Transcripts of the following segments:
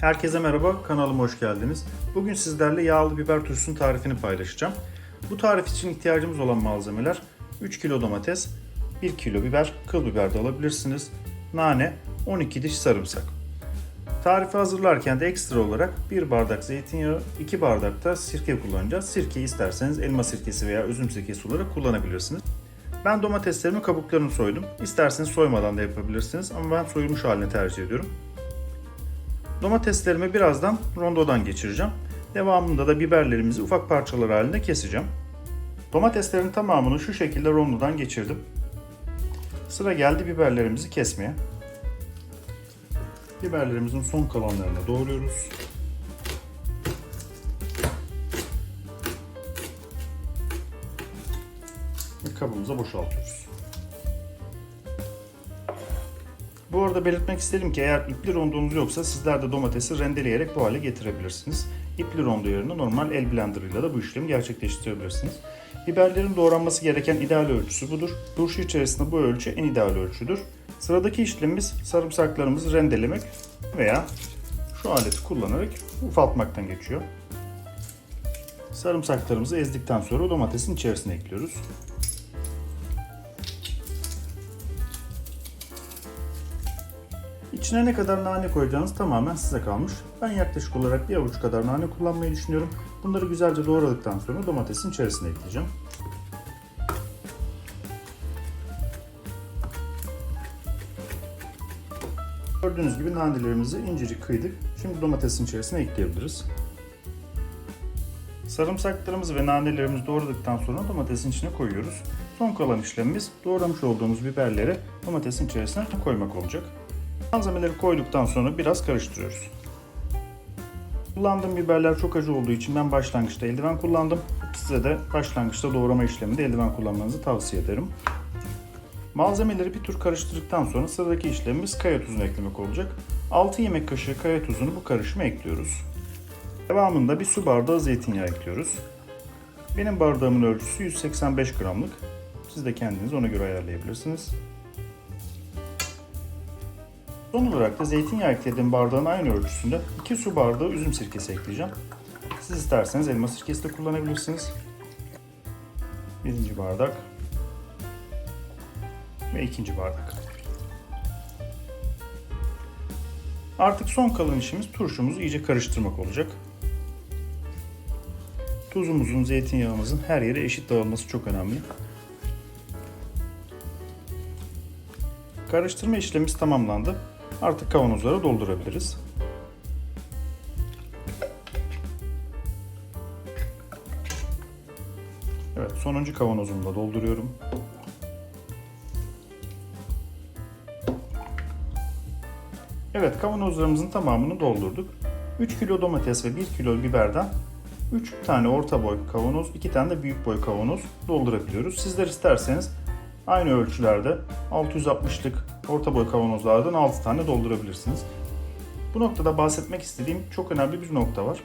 Herkese merhaba, kanalıma hoş geldiniz. Bugün sizlerle yağlı biber turşusunun tarifini paylaşacağım. Bu tarif için ihtiyacımız olan malzemeler 3 kilo domates, 1 kilo biber, kıl biber de alabilirsiniz, nane, 12 diş sarımsak. Tarifi hazırlarken de ekstra olarak 1 bardak zeytinyağı, 2 bardak da sirke kullanacağız. Sirkeyi isterseniz elma sirkesi veya üzüm sirkesi olarak kullanabilirsiniz. Ben domateslerimi kabuklarını soydum. İsterseniz soymadan da yapabilirsiniz ama ben soyulmuş halini tercih ediyorum. Domateslerimi birazdan rondodan geçireceğim. Devamında da biberlerimizi ufak parçalar halinde keseceğim. Domateslerin tamamını şu şekilde rondodan geçirdim. Sıra geldi biberlerimizi kesmeye. Biberlerimizin son kalanlarını doğruyoruz. Ve kabımıza boşaltıyoruz. Bu arada belirtmek istedim ki eğer ipli rondonuz yoksa sizler de domatesi rendeleyerek bu hale getirebilirsiniz. İpli rondo yerine normal el blenderıyla da bu işlemi gerçekleştirebilirsiniz. Biberlerin doğranması gereken ideal ölçüsü budur. Turşu içerisinde bu ölçü en ideal ölçüdür. Sıradaki işlemimiz sarımsaklarımızı rendelemek veya şu aleti kullanarak ufaltmaktan geçiyor. Sarımsaklarımızı ezdikten sonra domatesin içerisine ekliyoruz. İçine ne kadar nane koyacağınız tamamen size kalmış. Ben yaklaşık olarak bir avuç kadar nane kullanmayı düşünüyorum. Bunları güzelce doğradıktan sonra domatesin içerisine ekleyeceğim. Gördüğünüz gibi nanelerimizi incecik kıydık. Şimdi domatesin içerisine ekleyebiliriz. Sarımsaklarımızı ve nanelerimizi doğradıktan sonra domatesin içine koyuyoruz. Son kalan işlemimiz doğramış olduğumuz biberleri domatesin içerisine koymak olacak. Malzemeleri koyduktan sonra biraz karıştırıyoruz. Kullandığım biberler çok acı olduğu için ben başlangıçta eldiven kullandım. Size de başlangıçta doğrama işleminde eldiven kullanmanızı tavsiye ederim. Malzemeleri bir tur karıştırdıktan sonra sıradaki işlemimiz kaya tuzunu eklemek olacak. 6 yemek kaşığı kaya tuzunu bu karışıma ekliyoruz. Devamında bir su bardağı zeytinyağı ekliyoruz. Benim bardağımın ölçüsü 185 gramlık. Siz de kendiniz ona göre ayarlayabilirsiniz. Son olarak da zeytinyağı eklediğim bardağın aynı ölçüsünde 2 su bardağı üzüm sirkesi ekleyeceğim. Siz isterseniz elma sirkesi de kullanabilirsiniz. Birinci bardak ve ikinci bardak. Artık son kalan işimiz turşumuzu iyice karıştırmak olacak. Tuzumuzun, zeytinyağımızın her yere eşit dağılması çok önemli. Karıştırma işlemimiz tamamlandı. Artık kavanozlara doldurabiliriz. Evet, sonuncu kavanozumu da dolduruyorum. Evet, kavanozlarımızın tamamını doldurduk. 3 kilo domates ve 1 kilo biberden 3 tane orta boy kavanoz, 2 tane de büyük boy kavanoz doldurabiliyoruz. Sizler isterseniz aynı ölçülerde 660'lık orta boy kavanozlardan 6 tane doldurabilirsiniz. Bu noktada bahsetmek istediğim çok önemli bir nokta var.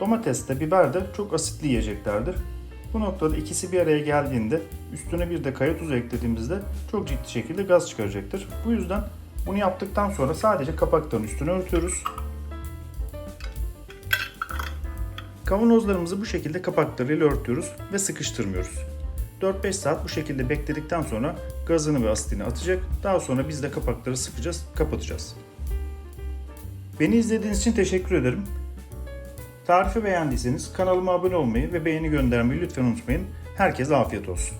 Domates de biber de çok asitli yiyeceklerdir. Bu noktada ikisi bir araya geldiğinde üstüne bir de kaya tuzu eklediğimizde çok ciddi şekilde gaz çıkaracaktır. Bu yüzden bunu yaptıktan sonra sadece kapakların üstüne örtüyoruz. Kavanozlarımızı bu şekilde kapaklarıyla örtüyoruz ve sıkıştırmıyoruz. 4-5 saat bu şekilde bekledikten sonra gazını ve asitini atacak. Daha sonra biz de kapakları sıkacağız, kapatacağız. Beni izlediğiniz için teşekkür ederim. Tarifi beğendiyseniz kanalıma abone olmayı ve beğeni göndermeyi lütfen unutmayın. Herkese afiyet olsun.